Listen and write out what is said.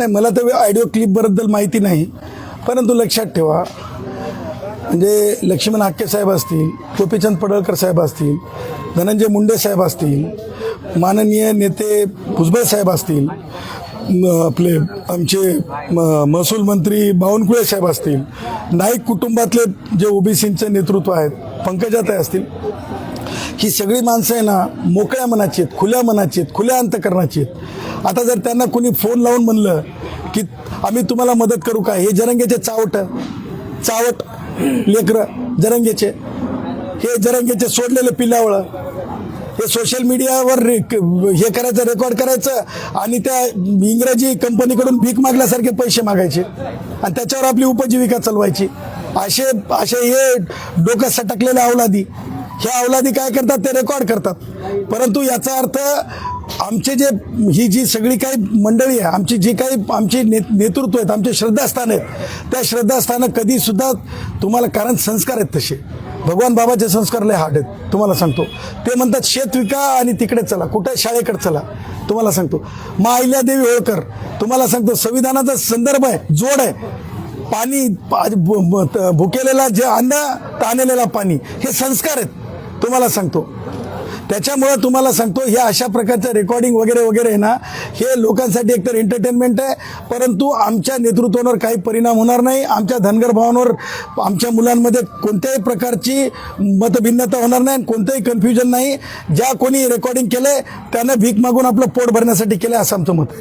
नाही मला तर ऑडिओ क्लिपबद्दल माहिती नाही परंतु लक्षात ठेवा. म्हणजे लक्ष्मण हाके साहेब असतील गोपीचंद पडळकर साहेब असतील धनंजय मुंडे साहेब असतील माननीय नेते भुजबळ साहेब असतील आपले आमचे म- महसूल मंत्री बावनकुळे साहेब असतील नाईक कुटुंबातले जे ओबीसींचे नेतृत्व आहेत पंकजाताई असतील. ही सगळी माणसं आहे ना मोकळ्या मनाची आहेत खुल्या मनाची आहेत खुल्या अंतकरणाची आहेत. आता जर त्यांना कुणी फोन लावून म्हणलं की आम्ही तुम्हाला मदत करू का? हे जरंगेचे चावट चावट लेकरं जरंगेचे. हे जरंगेचे सोडलेले पिल्लावळं हे सोशल मीडियावर रे हे करायचं रेकॉर्ड करायचं आणि त्या इंग्रजी कंपनीकडून भीक मागल्यासारखे पैसे मागायचे. आणि त्याच्यावर आपली उपजीविका चालवायची. असे असे हे डोकं सटकलेल्या अवलादी ह्या अवलादी काय करतात? ते रेकॉर्ड करतात. परंतु याचा अर्थ आमचे जे ही जी सगळी काही मंडळी आहे आमची जी काही आमची ने नेतृत्व आहेत आमचे श्रद्धास्थान आहेत त्या श्रद्धास्थानं कधीसुद्धा तुम्हाला कारण संस्कार आहेत तसे. भगवान बाबाचे संस्कार लय हार्ड आहेत तुम्हाला सांगतो. ते म्हणतात शेत विका आणि तिकडे चला कुठे शाळेकडे चला. तुम्हाला सांगतो. मा अहिल्यादेवी होळकर तुम्हाला सांगतो संविधानाचा संदर्भ आहे जोड आहे. पाणी भुकेलेला जे अन्न ताणलेला पाणी हे संस्कार आहेत. तुम्हाला सांगतो. त्याच्यामुळं तुम्हाला सांगतो हे अशा प्रकारचं रेकॉर्डिंग वगैरे वगैरे आहे ना हे लोकांसाठी एकतर एंटरटेनमेंट आहे. परंतु आमच्या नेतृत्वावर काही परिणाम होणार नाही. आमच्या धनगर भावांवर आमच्या मुलांमध्ये कोणत्याही प्रकारची मतभिन्नता होणार नाही कोणतंही कन्फ्युजन नाही. ज्या कोणी रेकॉर्डिंग केलंय त्यानं भीक मागून आपलं पोट भरण्यासाठी केलं असं आमचं मत